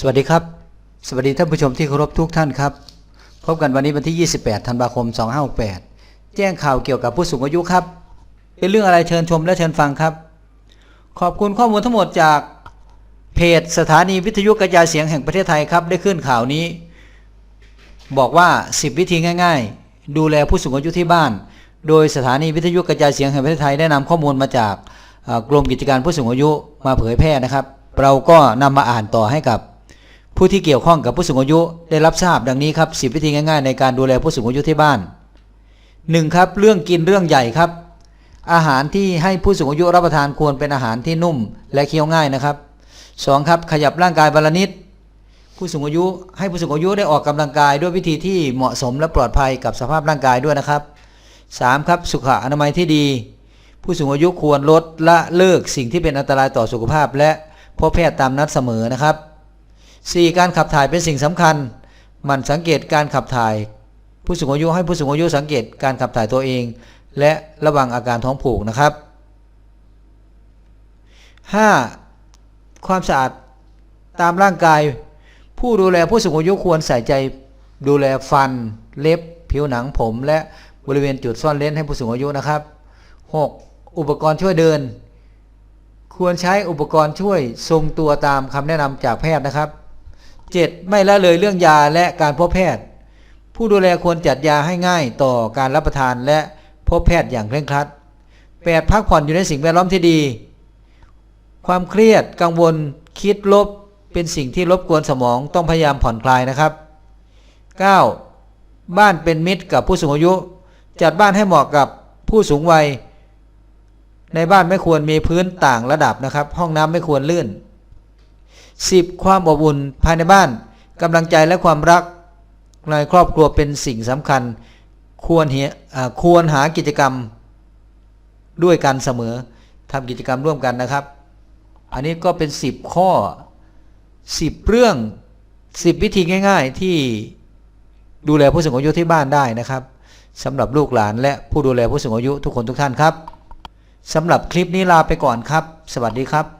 สวัสดีครับ สวัสดีท่านผู้ชมที่เคารพทุกท่านครับ พบกันวันนี้วันที่ 28 ธันวาคม 2568 แจ้งข่าวเกี่ยวกับผู้สูงอายุครับ เป็นเรื่องอะไรเชิญชมและเชิญฟังครับ ขอบคุณข้อมูลทั้งหมดจากเพจสถานีวิทยุกระจายเสียงแห่งประเทศไทยครับ ได้ขึ้นข่าวนี้ บอกว่า 10 วิธีง่าย ๆ ดูแลผู้สูงอายุที่บ้าน โดยสถานีวิทยุกระจายเสียงแห่งประเทศไทยได้นำข้อมูลมาจากเอ่อกรมกิจการผู้สูงอายุมาเผยแพร่นะครับ เราก็นำมาอ่านต่อให้กับ ผู้ที่เกี่ยวข้องกับผู้สูงอายุได้รับทราบดังนี้ครับ10 วิธีง่ายๆ ในการดูแลผู้สูงอายุที่บ้าน 1. ครับเรื่องกินเรื่องใหญ่ครับ อาหารที่ให้ผู้สูงอายุรับประทานควรเป็นอาหารที่นุ่มและเคี้ยวง่ายนะครับ 2. ครับขยับร่างกายวันละนิดผู้สูงอายุให้ผู้สูงอายุได้ออกกำลังกายด้วยวิธีที่เหมาะสมและปลอดภัยกับสภาพร่างกายด้วยนะครับ 3. ครับสุขอนามัยที่ดี ผู้สูงอายุควรลดละเลิกสิ่งที่เป็นอันตรายต่อสุขภาพ และพบแพทย์ตามนัดเสมอนะครับ 4. การขับถ่ายเป็นสิ่งสำคัญ มันสังเกตการขับถ่าย ผู้สูงอายุให้ผู้สูงอายุสังเกตการขับถ่ายตัวเอง และระวังอาการท้องผูกนะครับ 5. ความสะอาดตามร่างกาย ผู้ดูแลผู้สูงอายุควรใส่ใจดูแลฟัน เล็บ ผิวหนังผม และบริเวณจุดซ่อนเลนให้ผู้สูงอายุนะครับ 6. อุปกรณ์ช่วยเดิน ควรใช้อุปกรณ์ช่วยทรงตัวตามคำแนะนำจากแพทย์นะครับ 7. ไม่ละเลยเรื่องยาและการพบแพทย์ ผู้ดูแลควรจัดยาให้ง่ายต่อการรับประทานและพบแพทย์อย่างเคร่งครัด 8. พักผ่อนอยู่ในสิ่งแวดล้อมที่ดี ความเครียดกังวลคิดลบเป็นสิ่งที่รบกวนสมองต้องพยายามผ่อนคลายนะครับ 9. บ้านเป็นมิตรกับผู้สูงอายุ จัดบ้านให้เหมาะกับผู้สูงวัย ในบ้านไม่ควรมีพื้นต่างระดับนะครับ ห้องน้ำไม่ควรลื่น 10. ความอบอุ่นภายในบ้านกำลังใจและความรักในครอบครัวเป็นสิ่งสำคัญ ควรเหียอ่าควรหากิจกรรมด้วยกันเสมอทำกิจกรรมร่วมกันนะครับ อันนี้ก็เป็น 10 ข้อ 10 เรื่อง 10 วิธีง่าย ๆ ที่ดูแลผู้สูงอายุที่บ้านได้นะครับสำหรับลูกหลานและผู้ดูแลผู้สูงอายุทุกคนทุกท่านครับสำหรับคลิปนี้ลาไปก่อนครับ สวัสดีครับ